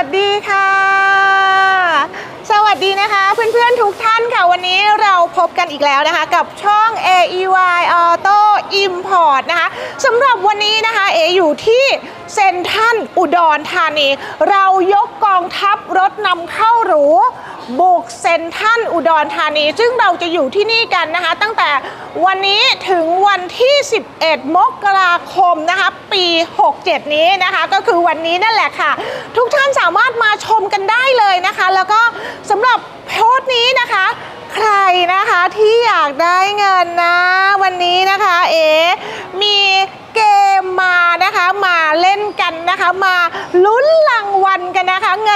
วัสดีค่ะ สวัสดีนะคะ เพื่อนๆทุกท่านค่ะวันนี้เราพบกันอีกแล้วนะคะ กับช่อง AEY a u Import นะคะสำหรับวันนี้นะคะเออยู่ที่เซนทรันอุดรธานี เรายกกองทัพรถนำเข้าหรูบุกเซนทรันอุดรธานี ซึ่งเราจะอยู่ที่นี่กันนะคะ ตั้งแต่วันนี้ถึงวันที่ 11 มกราคมนะคะปี 67 นี้นะคะก็คือวันนี้นั่นแหละค่ะ ทุกท่านสามารถมาชมกันได้เลยนะคะ แล้วก็สำหรับโพสต์นี้นะคะ ใครนะคะที่อยากได้เงินนะ วันนี้นะคะเอ๋มีเกมมานะคะมาเล่นกันนะคะมาลุ้นรางวัล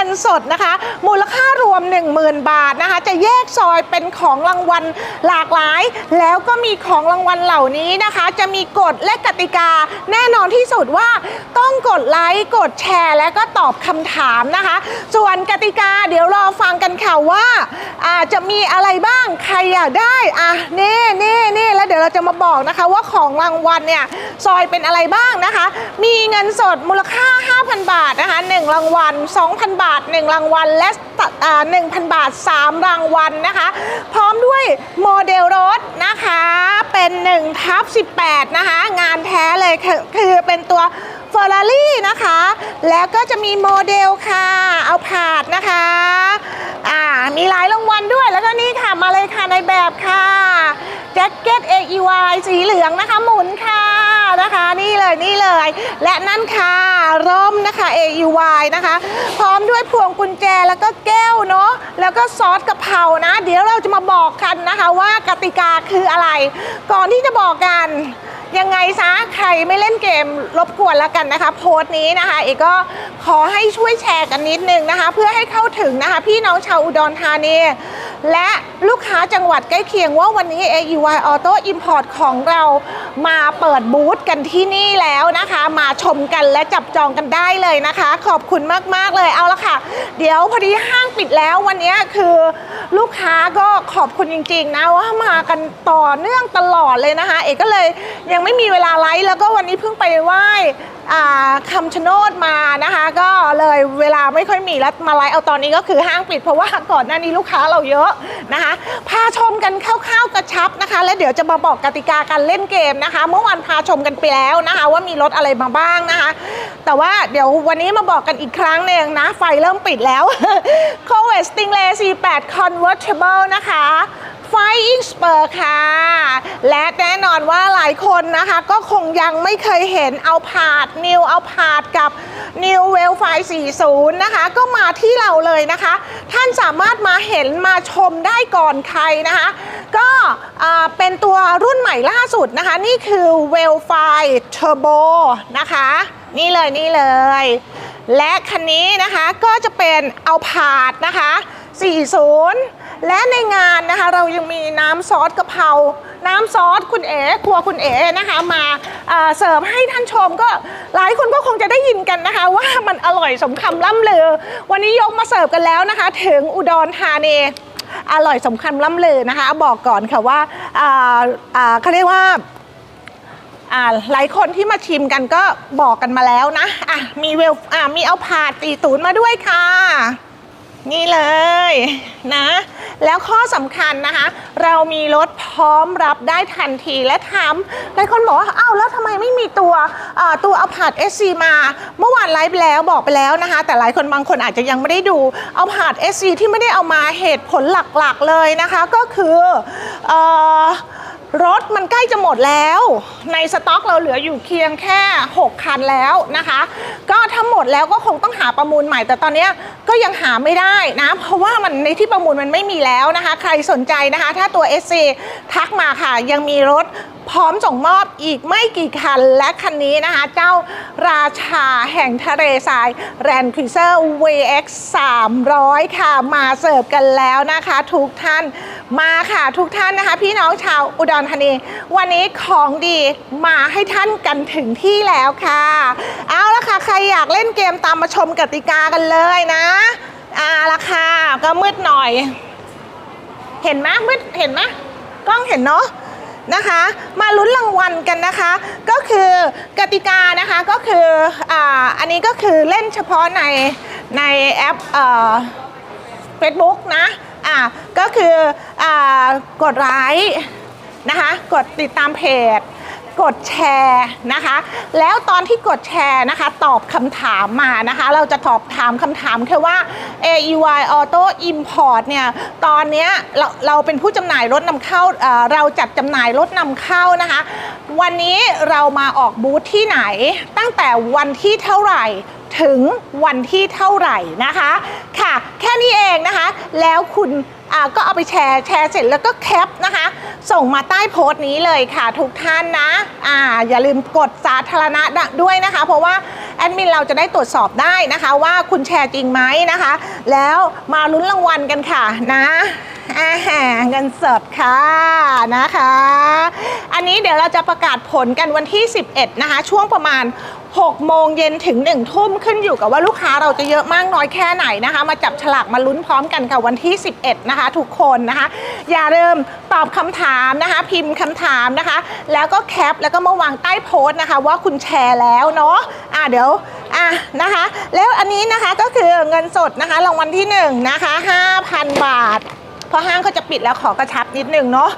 นนะคะเงินสดนะคะ มูลค่ารวม 10,000 บาทนะคะ จะแยกซอยเป็นของรางวัลหลากหลาย แล้วก็มีของรางวัลเหล่านี้นะคะ จะมีกฎและกติกา แน่นอนที่สุดว่าต้องกดไลค์กดแชร์และก็ตอบคำถามนะคะ ส่วนกติกาเดี๋ยวรอฟังกันค่ะว่าอาจะมีอะไรบ้างใครอยากได้อะนี่นี่นี่แล้วเดี๋ยวเราจะมาบอกนะคะว่าของรางวัลเนี่ยซอยเป็นอะไรบ้างนะคะ มีเงินสดมูลค่า 5,000 บาทนะคะ1รางวัล2,000 บาท1 รางวัล และอ่า1,000บาท 3 รางวัลนะคะ พร้อมด้วยโมเดลรถนะคะ เป็น1ทับ18 นะคะ งานแท้เลยคือคือเป็นตัวเฟอร์รารี่นะคะ แล้วก็จะมีโมเดลค่ะ เอาผาดนะคะ อ่า มีหลายรางวัลด้วย แล้วก็นี่ค่ะ มาเลยค่ะในแบบค่ะ แจ็คเก็ต AEY สีเหลืองนะคะ หมุนค่ะ นะคะนี่เลยนี่เลย และนั่นค่ะร่มนะคะ AEY นะคะ พร้อมด้วยพวงกุญแจแล้วก็แก้วเนาะแล้วก็ซอสกะเพรานะ เดี๋ยวเราจะมาบอกกันนะคะว่ากติกาคืออะไร ก่อนที่จะบอกกันยังไงซะใครไม่เล่นเกมรบกวนแล้วกันนะคะ โพสต์นี้นะคะ เอกก็ขอให้ช่วยแชร์กันนิดนึงนะคะ เพื่อให้เข้าถึงนะคะ พี่น้องชาวอุดรธานี และลูกค้าจังหวัดใกล้เคียงว่าวันนี้ AEY Auto Import ของเรามาเปิดบูธกันที่นี่แล้วนะคะ มาชมกันและจับจองกันได้เลยนะคะ ขอบคุณมาก ๆ เลยเอาละค่ะ เดี๋ยวพอดีห้างปิดแล้ววันนี้คือลูกค้าก็ขอบคุณจริง ๆ นะว่ามากันต่อเนื่องตลอดเลยนะคะ เอกก็เลยยังไม่มีเวลาไลฟ์แล้วก็วันนี้เพิ่งไปไหว้คำชะโนดมานะคะ ก็เลยเวลาไม่ค่อยมีแล้วมาไลฟ์เอาตอนนี้ก็คือห้างปิดเพราะว่าก่อนหน้านี้ลูกค้าเราเยอะนะคะ พาชมกันคร่าวๆกระชับนะคะ แล้วเดี๋ยวจะมาบอกกติกาการเล่นเกมนะคะ เมื่อวานพาชมกันไปแล้วนะคะ ว่ามีรถอะไรมาบ้างนะคะ แต่ว่าเดี๋ยววันนี้มาบอกกันอีกครั้งหนึ่งนะ ไฟเริ่มปิดแล้ว c o v e t Stingray C8 Convertible นะคะ Flying Spur ค่ะ และแน่นอนว่าหลายคนนะคะ ก็คงยังไม่เคยเห็นเอาผาด New เอาผาดกับ New w e l f i 40 นะคะ ก็มาที่เราเลยนะคะ ท่านสามารถมาเห็นมาชมได้ก่อนใครนะคะ ก็เป็นตัวรุ่นใหม่ล่าสุดนะคะ นี่คือ w e l f i Turbo นะคะ นี่เลยนี่เลย และคันนี้นะคะก็จะเป็นเอาผาดนะคะ 40 และในงานนะคะเรายังมีน้ำซอสกะเพรา น้ำซอสคุณเอ๋ครัวคุณเอ๋นะคะมาเอ่อเสิร์ฟให้ท่านชมก็หลายคนก็คงจะได้ยินกันนะคะ ว่ามันอร่อยสมคำล่ำลือ วันนี้ยกมาเสิร์ฟกันแล้วนะคะ ถึงอุดรธานีอร่อยสมคำล่ำลือนะคะ บอกก่อนค่ะว่าอ่าอ่าเขาเรียกว่าอ่าหลายคนที่มาชิมกันก็บอกกันมาแล้วนะอะมีเวลอ่ามีเอาผาดตีตูนมาด้วยค่ะ นี่เลยนะ แล้วข้อสำคัญนะคะ เรามีรถพร้อมรับได้ทันทีและถามหลายคนบอกว่าอ้าวแล้วทำไมไม่มีตัวอ่าตัวเอาผาด SC มา เมื่อวานไลฟ์ไปแล้วบอกไปแล้วนะคะ แต่หลายคนบางคนอาจจะยังไม่ได้ดู เอาผาด SC ที่ไม่ได้เอามาเหตุผลหลักๆเลยนะคะ ก็คืออ รถมันใกล้จะหมดแล้ว ในสต็อกเราเหลืออยู่เพียงแค่ 6 คันแล้วนะคะ ก็ถ้าหมดแล้วก็คงต้องหาประมูลใหม่ แต่ตอนนี้ก็ยังหาไม่ได้นะ เพราะว่ามันในที่ประมูลมันไม่มีแล้วนะคะ ใครสนใจนะคะ ถ้าตัว SC ทักมาค่ะ ยังมีรถพร้อมส่งมอบอีกไม่กี่คัน และคันนี้นะคะ เจ้าราชาแห่งทะเลทราย r a n d Cruiser VX 300 ค่ะ มาเสิร์ฟกันแล้วนะคะ ทุกท่าน มาค่ะทุกท่านนะคะ พี่น้องชาวอุดรธานีวันนี้ของดีมาให้ท่านกันถึงที่แล้วค่ะ เอาละค่ะ ใครอยากเล่นเกมตามมาชมกติกากันเลยนะเอาละค่ะก็มืดหน่อย เห็นไหมมืดเห็นไหมกล้องเห็นเนาะนะคะ มาลุ้นรางวัลกันนะคะ ก็คือกติกานะคะก็คืออ่าอันนี้ก็คือเล่นเฉพาะในในแอปเอ่อ Facebook นะอ่าก็คือ กดไลค์นะคะ กดติดตามเพจ กดแชร์นะคะ แล้วตอนที่กดแชร์นะคะ ตอบคำถามมานะคะ เราจะตอบถามคำถามแค่ว่า AEY Auto Import เนี่ยตอนเนี้ยเราเราเป็นผู้จำหน่ายรถนำเข้าเราจัดจำหน่ายรถนำเข้านะคะ วันนี้เรามาออกบูธที่ไหนตั้งแต่วันที่เท่าไหร่ถึงวันที่เท่าไหร่นะคะ ค่ะ แค่นี้เองนะคะ แล้วคุณ ก็เอาไปแชร์แชร์เสร็จแล้วก็แคปนะคะ ส่งมาใต้โพสต์นี้เลยค่ะทุกท่านนะอ่าอย่าลืมกดสาธารณะด้วยนะคะ เพราะว่าแอดมินเราจะได้ตรวจสอบได้นะคะ ว่าคุณแชร์จริงไหมนะคะ แล้วมาลุ้นรางวัลกันค่ะนะอาหารเงินสดค่ะนะคะ อันนี้เดี๋ยวเราจะประกาศผลกันวันที่ 11 นะคะ ช่วงประมาณ 6 โมงเย็นถึง 1 ทุ่มขึ้นอยู่กับว่าลูกค้าเราจะเยอะมากน้อยแค่ไหนนะคะ มาจับฉลากมาลุ้นพร้อมกันค่ะวันที่ 11 นะคะ ทุกคนนะคะ อย่าลืมตอบคำถามนะคะ พิมพ์คำถามนะคะ แล้วก็แคปแล้วก็มาวางใต้โพสต์นะคะ ว่าคุณแชร์แล้วเนาะอะเดี๋ยวอะนะคะ แล้วอันนี้นะคะก็คือเงินสดนะคะรางวัลที่1นะคะ5,000 บาท เพราะห้างเขาจะปิดแล้วขอกระชับนิดนึงเนาะ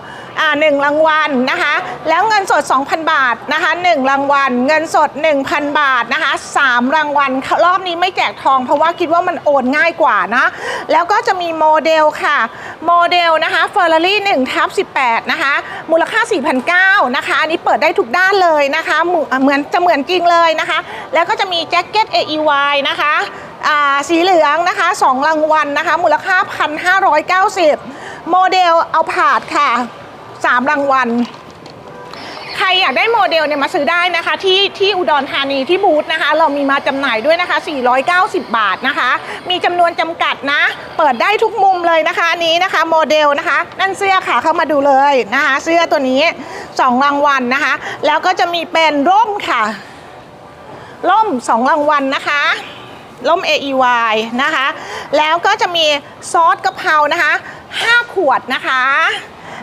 หนึ่งรางวัลนะคะแล้วเงินสด 2,000 บาทนะคะหนึ่งรางวัล เงินสด 1,000 บาทนะคะสามรางวัลรอบนี้ไม่แจกทองเพราะว่าคิดว่ามันโอนง่ายกว่านะแล้วก็จะมีโมเดลค่ะโมเดลนะคะ Ferrari 1ทับ18นะคะมูลค่า 4,900นะคะอันนี้เปิดได้ทุกด้านเลยนะคะเหมือนจะเหมือนจริงเลยนะคะแล้วก็จะมีแจ็คเก็ต AEY นะคะอ่าสีเหลืองนะคะ2รางวัลนะคะมูลค่า 1,590 โมเดลเอาผาดค่ะ 3 รางวัล ใครอยากได้โมเดลเนี่ยมาซื้อได้นะคะ ที่ที่อุดรธานีที่บูธนะคะ เรามีมาจำหน่ายด้วยนะคะ 490 บาทนะคะ มีจำนวนจำกัดนะ เปิดได้ทุกมุมเลยนะคะอันนี้นะคะ โมเดลนะคะ นั่นเสื้อค่ะเข้ามาดูเลยนะคะ เสื้อตัวนี้ 2 รางวัลนะคะ แล้วก็จะมีเป็นร่มค่ะ ร่ม 2 รางวัลนะคะร่ม AEY นะคะ แล้วก็จะมีซอสกะเพรานะคะ 5 ขวดนะคะ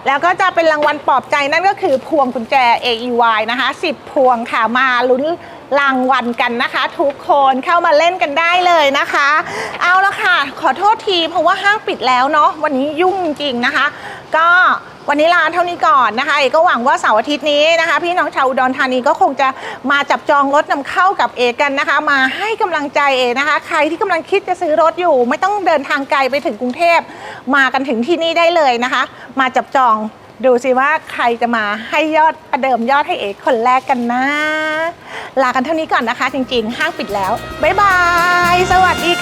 แล้วก็จะเป็นรางวัลปลอบใจนั่นก็คือพวงกุญแจ AEY นะคะ 10 พวงค่ะมาลุ้นรางวัลกันนะคะ ทุกคนเข้ามาเล่นกันได้เลยนะคะ เอาละค่ะ ขอโทษทีเพราะว่าห้างปิดแล้วเนาะวันนี้ยุ่งจริงนะคะ ก็ วันนี้ลาเท่านี้ก่อนนะคะเอกก็หวังว่าเสาร์อาทิตย์นี้นะคะ พี่น้องชาวอุดรธานีก็คงจะมาจับจองรถนำเข้ากับเอกกันนะคะ มาให้กำลังใจเอกนะคะ ใครที่กำลังคิดจะซื้อรถอยู่ ไม่ต้องเดินทางไกลไปถึงกรุงเทพมากันถึงที่นี่ได้เลยนะคะ มาจับจองดูสิว่าใครจะมาให้ยอดประเดิมยอดให้เอกคนแรกกันนะ ลากันเท่านี้ก่อนนะคะ จริงๆ ห้างปิดแล้ว บ๊ายบาย สวัสดีค่ะ